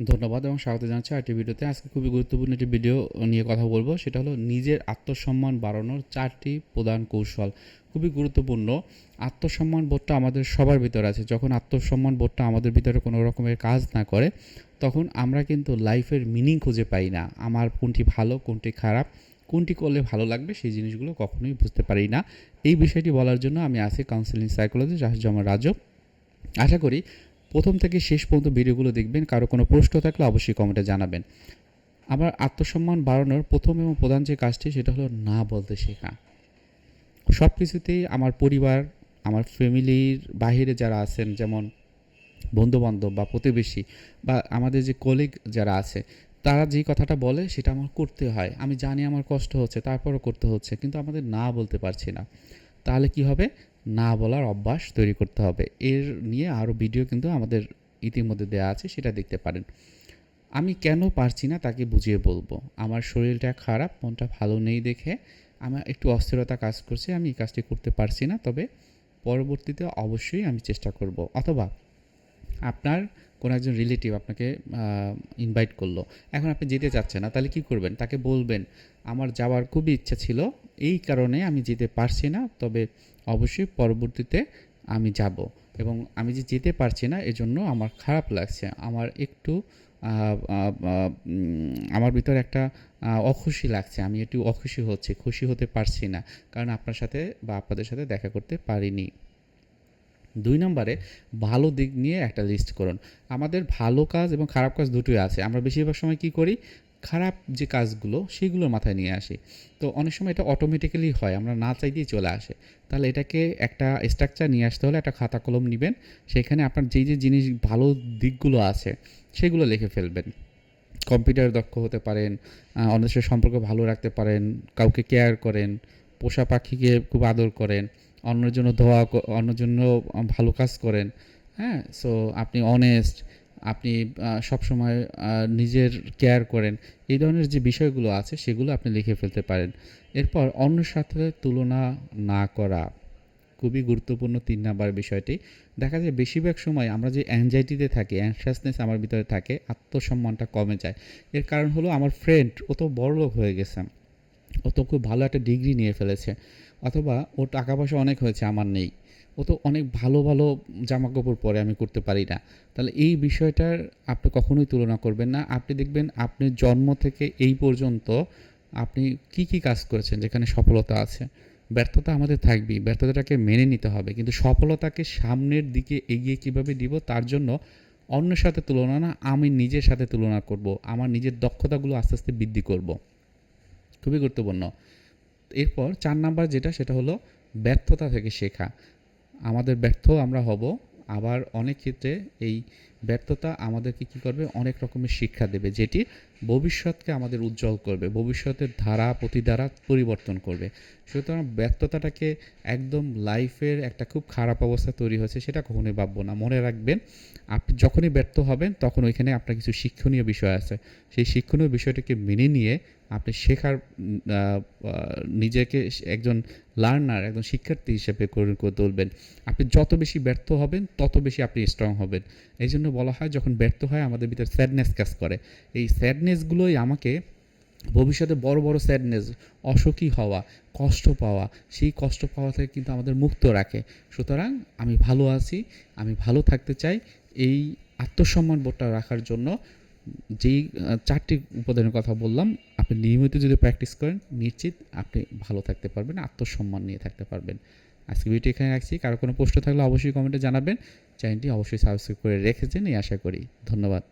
ধন্যবাদ এবং স্বাগত জানাচ্ছি আরেকটি ভিডিওতে। আজকে খুবই গুরুত্বপূর্ণ একটি ভিডিও নিয়ে কথা বলব। সেটা হলো নিজের আত্মসম্মান বাড়ানোর চারটি প্রধান কৌশল। খুবই গুরুত্বপূর্ণ। আত্মসম্মান বোধটা আমাদের সবার ভিতরে আছে। যখন আত্মসম্মান বোধটা আমাদের ভিতরে কোনো রকমের কাজ না করে, তখন আমরা কিন্তু লাইফের মিনিং খুঁজে পাই না। আমার কোনটি ভালো, কোনটি খারাপ, কোনটি করলে ভালো লাগবে সেই জিনিসগুলো কখনোই বুঝতে পারি না। এই বিষয়টি বলার জন্য আমি আছি কাউন্সিলিং সাইকোলজি জাহাজ রাজব আশা করি প্রথম থেকে শেষ পর্যন্ত ভিডিওগুলো দেখবেন, কারও কোনো প্রশ্ন থাকলে অবশ্যই কমেন্টে জানাবেন। আমার আত্মসম্মান বাড়ানোর প্রথম এবং প্রধান যে কাজটি, সেটা হলো না বলতে শেখা। সব কিছুতেই আমার পরিবার, আমার ফ্যামিলির বাইরে যারা আছেন, যেমন বন্ধুবান্ধব বা প্রতিবেশী বা আমাদের যে কলিগ যারা আছে, তারা যেই কথাটা বলে, সেটা আমার করতে হয়। আমি জানি আমার কষ্ট হচ্ছে, তারপরও করতে হচ্ছে, কিন্তু আমাদের না বলতে পারছি না। তাহলে কি হবে? না বলার অভ্যাস তৈরি করতে হবে। এর নিয়ে আরও ভিডিও কিন্তু আমাদের ইতিমধ্যে দেওয়া আছে, সেটা দেখতে পারেন। আমি কেন পারছি না তাকে বুঝিয়ে বলব। আমার শরীরটা খারাপ, মনটা ভালো নেই দেখে আমার একটু অস্থিরতা কাজ করছে, আমি এই কাজটি করতে পারছি না, তবে পরবর্তীতে অবশ্যই আমি চেষ্টা করব। অথবা আপনার কোনো একজন রিলেটিভ আপনাকে ইনভাইট করল। এখন আপনি যেতে চাচ্ছেন না, তাহলে কি করবেন? তাকে বলবেন, আমার যাওয়ার খুবই ইচ্ছা ছিল এই কারণে আমি যেতে পারছি না, তবে অবশ্যই পরবর্তীতে আমি যাব। এবং আমি যে যেতে পারছি না, এজন্য আমার খারাপ লাগছে। আমার একটু আমার ভিতরে একটা অখুশি লাগছে। আমি একটু অখুশি হচ্ছি, খুশি হতে পারছি না, কারণ আপনার সাথে বা আপনাদের সাথে দেখা করতে পারিনি। দুই নম্বরে, ভালো দিক নিয়ে একটা লিস্ট করুন। আমাদের ভালো কাজ এবং খারাপ কাজ দুটোই আছে। আমরা বেশিরভাগ সময় কি করি? খারাপ যে কাজগুলো সেগুলো মাথায় নিয়ে আসি। তো অনেক সময় এটা অটোমেটিক্যালি হয়, আমরা না চাইতেই চলে আসে। তাহলে এটাকে একটা স্ট্রাকচার নিয়ে আসতে হলে একটা খাতা কলম নেবেন, সেখানে আপনার যেই যে জিনিস ভালো দিকগুলো আছে, সেগুলো লিখে ফেলবেন। কম্পিউটার দক্ষ হতে পারেন অন্যের সাথে সম্পর্ক ভালো রাখতে পারেন, কাউকে কেয়ার করেন, পোষা পাখিকে খুব আদর করেন, অন্যের জন্য ধোয়া অন্যের জন্য ভালো কাজ করেন হ্যাঁ? সো আপনি অনেস্ট আপনি সবসময় নিজের কেয়ার করেন। এই ধরনের যে বিষয়গুলো আছে, সেগুলো আপনি লিখে ফেলতে পারেন। এরপর অন্যের সাথে তুলনা না করা, খুবই গুরুত্বপূর্ণ তিন নাম্বার বিষয়টি। দেখা যায় বেশিরভাগ সময় আমরা যে অ্যাংজাইটিতে থাকি অ্যাংশাসনেস আমার ভিতরে থাকে, আত্মসম্মানটা কমে যায়। এর কারণ হলো আমার ফ্রেন্ড ও তো বড়লোক হয়ে গেছে ও তো খুব ভালো একটা ডিগ্রি নিয়ে ফেলেছে, অথবা ও টাকা পয়সা অনেক হয়েছে, আমার নেই। ও তো অনেক ভালো ভালো জামা কাপড় পরে আমি করতে পারি না। তাহলে এই বিষয়টার আপনি কখনোই তুলনা করবেন না। আপনি দেখবেন আপনি জন্ম থেকে এই পর্যন্ত আপনি কি কি কাজ করেছেন যেখানে সফলতা আছে? ব্যর্থতা আমাদের থাকবেই, ব্যর্থতাটাকে মেনে নিতে হবে। কিন্তু সফলতাকে সামনের দিকে এগিয়ে কীভাবে দিব তার জন্য অন্যের সাথে তুলনা না, আমি নিজের সাথে তুলনা করব। আমার নিজের দক্ষতাগুলো আস্তে আস্তে বৃদ্ধি করব। খুবই গুরুত্বপূর্ণ। এরপর চার নাম্বার যেটা, সেটা হলো ব্যর্থতা থেকে শেখা। আমাদের ব্যর্থ আমরা হব। আবার অনেক ক্ষেত্রে এই ব্যর্থতা আমাদেরকে কী করবে? অনেক রকমের শিক্ষা দেবে, যেটি ভবিষ্যৎকে আমাদের উজ্জ্বল করবে, ভবিষ্যতের ধারা, প্রতিধারা পরিবর্তন করবে। সুতরাং ব্যর্থতাটাকে একদম লাইফের একটা খুব খারাপ অবস্থা তৈরি হয়েছে, সেটা কখনোই ভাববো না। মনে রাখবেন, আপনি যখনই ব্যর্থ হবেন, তখন ওইখানে আপনার কিছু শিক্ষণীয় বিষয় আছে। সেই শিক্ষণীয় বিষয়টাকে মেনে নিয়ে আপনি শেখার নিজেকে একজন লার্নার একজন শিক্ষার্থী হিসেবে করে তুলবেন। আপনি যত বেশি ব্যর্থ হবেন, তত বেশি আপনি স্ট্রং হবেন। এই জন্য বলা হয়, যখন ব্যর্থ হয়, আমাদের ভিতরে স্যাডনেস কাজ করে। এই স্যাডনেসগুলোই আমাকে ভবিষ্যতে বড় বড় স্যাডনেস অসুখী হওয়া, কষ্ট পাওয়া, সেই কষ্ট পাওয়া থেকে কিন্তু আমাদের মুক্ত রাখে। সুতরাং আমি ভালো আছি, আমি ভালো থাকতে চাই, এই আত্মসম্মান বোধটা রাখার জন্য যেই চারটি উপাদানের কথা বললাম, আপনি নিয়মিত যদি প্র্যাকটিস করেন, নিশ্চিত আপনি ভালো থাকতে পারবেন, আত্মসম্মান নিয়ে থাকতে পারবেন। আজকে ভিডিও এখানে রাখছি। কারও কোনো প্রশ্ন থাকলে অবশ্যই কমেন্টে জানাবেন। চ্যানেলটি অবশ্যই সাবস্ক্রাইব করে রেখেছেন, এই আশা করি। ধন্যবাদ।